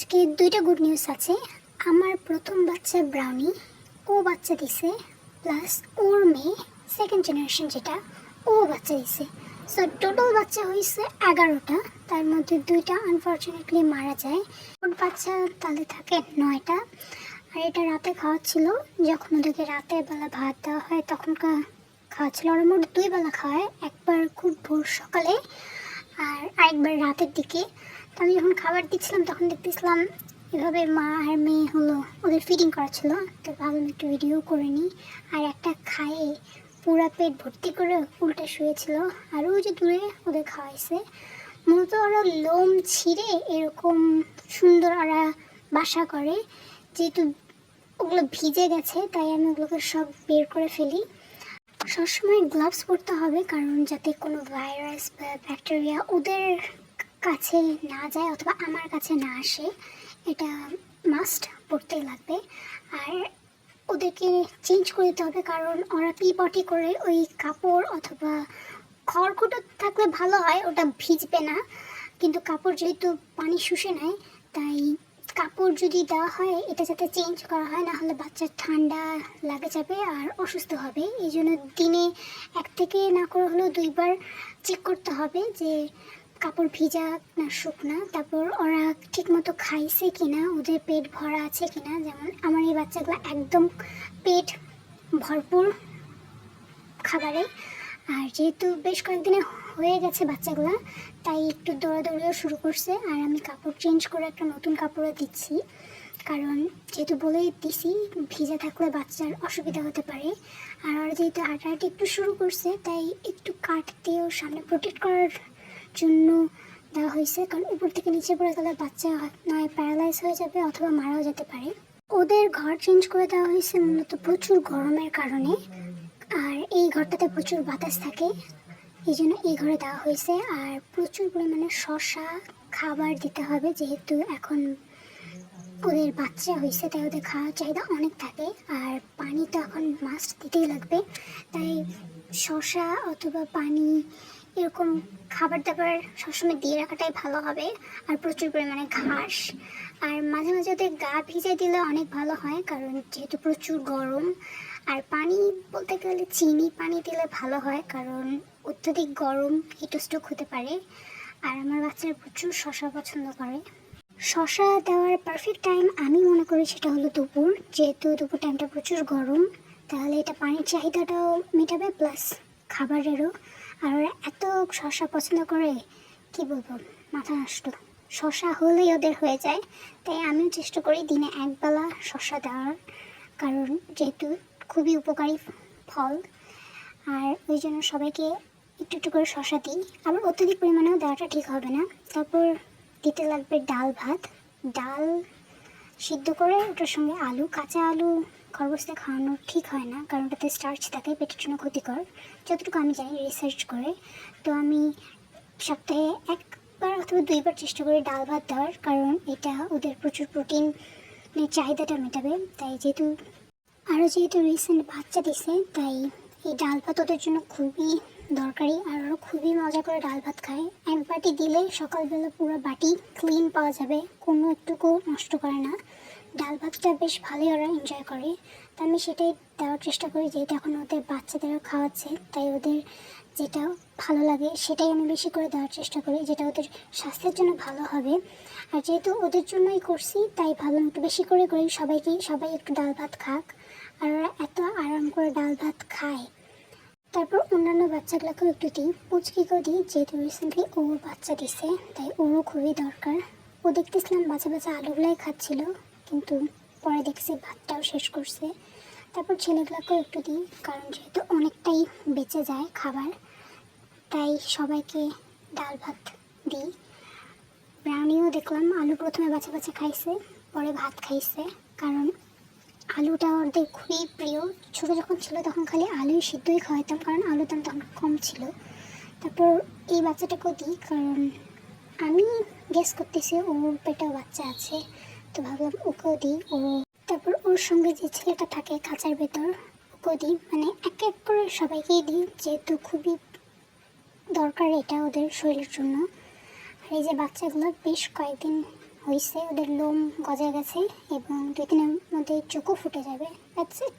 আজকে দুইটা good news আছে। আমার প্রথম বাচ্চা ব্রাউনি ও বাচ্চা দিছে প্লাস ওর মেয়ে সেকেন্ড জেনারেশন যেটা, ও বাচ্চা দিছে। সো টোটাল বাচ্চা হয়েছে এগারোটা, তার মধ্যে দুইটা আনফর্চুনেটলি মারা যায়। ওর বাচ্চা তাহলে থাকে নয়টা। আর এটা রাতে খাওয়াচ্ছিল যখন ওদেরকে রাতের বেলা ভাত দেওয়া হয়, তখনকার খাওয়াচ্ছিল ওরা মোট দুই বেলা খাওয়ায় একবার খুব ভোর সকালে, আর আরেকবার রাতের দিকে। তো আমি যখন খাবার দিচ্ছিলাম, তখন দেখতেছিলাম এভাবে মা আর মেয়ে হলো ওদের ফিডিং করা ছিল তো ভাবলাম একটু ভিডিও করে নিই আর একটা খায়ে পুরা পেট ভর্তি করে উল্টে শুয়েছিল। আর ওই যে দূরে ওদের খাওয়াইছে। মূলত ওরা লোম ছিঁড়ে এরকম সুন্দর ওরা বাসা করে। যেহেতু ওগুলো ভিজে গেছে, তাই আমি ওগুলোকে সব বের করে ফেলি। সবসময় গ্লাভস পরতে হবে, কারণ যাতে কোনো ভাইরাস বা ব্যাকটেরিয়া ওদের কাছে না যায় অথবা আমার কাছে না আসে, এটা মাস্ট পরতেই লাগবে। আর ওদেরকে চেঞ্জ করে দিতে হবে, কারণ ওরা পি পটি করে ওই কাপড় অথবা খড়কুটো থাকলে ভালো হয়, ওটা ভিজবে না। কিন্তু কাপড় যেহেতু পানি শুষে নেয়, তাই কাপড় যদি দেওয়া হয়, এটা যাতে চেঞ্জ করা হয়, না হলে বাচ্চার ঠান্ডা লাগে যাবে আর অসুস্থ হবে। এই জন্য দিনে এক থেকে না করে হলেও দুইবার চেক করতে হবে যে কাপড় ভিজা না শুকনা, তারপর ওরা ঠিকমতো খাইছে কিনা, ওদের পেট ভরা আছে কিনা, যেমন আমার এই বাচ্চাগুলো একদম পেট ভরপুর খাবারে। আর যেহেতু বেশ কয়েকদিনে হয়ে গেছে বাচ্চাগুলো, তাই একটু দৌড়াদৌড়িও শুরু করছে, আর আমি কাপড় চেঞ্জ করে একটা নতুন কাপড়ও দিচ্ছি। কারণ যেহেতু বলেই দিছি, ভিজা থাকলে বাচ্চার অসুবিধা হতে পারে। আর ওরা যেহেতু হাঁটাহাঁটি একটু শুরু করছে, তাই একটু কাঠ দিয়েও সামনে প্রোটেক্ট করার জন্য দেওয়া হয়েছে। কারণ উপর থেকে নিচে পড়ে গেলে বাচ্চা নয় প্যারালাইজ হয়ে যাবে অথবা মারাও যেতে পারে। ওদের ঘর চেঞ্জ করে দেওয়া হয়েছে মূলত প্রচুর গরমের কারণে। আর এই ঘরটাতে প্রচুর বাতাস থাকে। এই জন্য এই ঘরে দেওয়া হয়েছে। আর প্রচুর পরিমাণে শশা খাবার দিতে হবে যেহেতু এখন ওদের বাচ্চা হয়েছে, তাই ওদের খাওয়ার চাহিদা অনেক থাকে। আর পানি তো এখন মাস্ট দিতেই লাগবে। তাই শশা অথবা পানি এরকম খাবার দাবার সবসময় দিয়ে রাখাটাই ভালো হবে আর প্রচুর পরিমাণে ঘাস। আর মাঝে মাঝে ওদের গা ভিজে দিলে অনেক ভালো হয়, কারণ যেহেতু প্রচুর গরম, আর পানি বলতে গেলে চিনি পানি দিলে ভালো হয়, কারণ অত্যধিক গরম হিটস্ট্রোক হতে পারে। আর আমার বাচ্চারা প্রচুর শশা পছন্দ করে। শশা দেওয়ার পারফেক্ট টাইম আমি মনে করি সেটা হলো দুপুর। যেহেতু দুপুর টাইমটা প্রচুর গরম, তাহলে এটা পানির চাহিদাটাও মেটাবে প্লাস খাবারেরও। আর এত শশা পছন্দ করে, কি বলব, মাথা নষ্ট। শশা হলেই ওদের হয়ে যায়। তাই আমিও চেষ্টা করি দিনে একবেলা শশা দেওয়ার, কারণ যেহেতু খুবই উপকারী ফল। আর ওই জন্য সবাইকে একটু একটু করে শশা দিই। আবার অত্যধিক পরিমাণেও দেওয়াটা ঠিক হবে না। তারপর দিতে লাগবে ডাল ভাত। ডাল সিদ্ধ করে ওটার সঙ্গে আলু, কাঁচা আলু খরগোশতে খাওয়ানো ঠিক হয় না, কারণ ওটাতে স্টার্চ থাকে, পেটের জন্য ক্ষতিকর। যতটুকু আমি জানি রিসার্চ করে। তো আমি সপ্তাহে একবার অথবা দুইবার চেষ্টা করি ডাল ভাত দেওয়ার, কারণ এটা ওদের প্রচুর প্রোটিন চাহিদাটা মেটাবে। তাই যেহেতু আরও যেহেতু রিসেন্ট বাচ্চা দিছে, তাই এই ডাল ভাত ওদের জন্য খুবই দরকারি। আর ওরা খুবই মজা করে ডাল ভাত খায়। এক বাটি দিলে সকালবেলা পুরো বাটি ক্লিন পাওয়া যাবে, কোনো একটুকু নষ্ট করে না। ডাল ভাতটা বেশ ভালোই ওরা এনজয় করে। তা আমি সেটাই দেওয়ার চেষ্টা করি, যেহেতু এখন ওদের বাচ্চাদেরও খাওয়াচ্ছে, তাই ওদের যেটা ভালো লাগে সেটাই আমি বেশি করে দেওয়ার চেষ্টা করি, যেটা ওদের স্বাস্থ্যের জন্য ভালো হবে। আর যেহেতু ওদের জন্যই করছি, তাই ভাবলাম একটু বেশি করে করি সবাইকে সবাই একটু ডাল ভাত খাক। আর ওরা এত আরাম করে ডাল ভাত খায়। তারপর অন্যান্য বাচ্চাগুলোকেও একটু দিই। পুচকিকেও দিই, যেহেতু রিসেন্টলি ও বাচ্চা দিছে, তাই ওরও খুবই দরকার। ও দেখতেছিলাম বাচ্চা বাচ্চা আলুগুলাই খাচ্ছিল। কিন্তু পরে দেখছি ভাতটাও শেষ করছে। তারপর ছেলেগুলোকেও একটু দিই, কারণ যেহেতু অনেকটাই বেঁচে যায় খাবার, তাই সবাইকে ডাল ভাত দিই। ব্রাউনিও দেখলাম আলু প্রথমে বাচ্চা বাচ্চা খাইছে, পরে ভাত খাইছে, কারণ আলুটা ওদের খুবই প্রিয়। ছোটো যখন ছিল তখন খালি আলুই সিদ্ধই খাওয়াতাম কারণ আলুর দাম তখন কম ছিল। তারপর এই বাচ্চাটাকেও দিই, কারণ আমি গেস করতেছি ওর পেটেও বাচ্চা আছে। তো ভাবলাম ওকেও দিই। ও তারপর ওর সঙ্গে যে ছেলেটা থাকে খাঁচার ভেতর, ওকেও দিই। মানে এক এক করে সবাইকেই দিই, যেহেতু খুবই দরকার এটা ওদের শরীরের জন্য। আর এই যে বাচ্চাগুলো বেশ কয়েকদিন হয়েছে ওদের লোম গজে গেছে এবং দুই দিনের মধ্যে চোখও ফুটে যাবে। That's it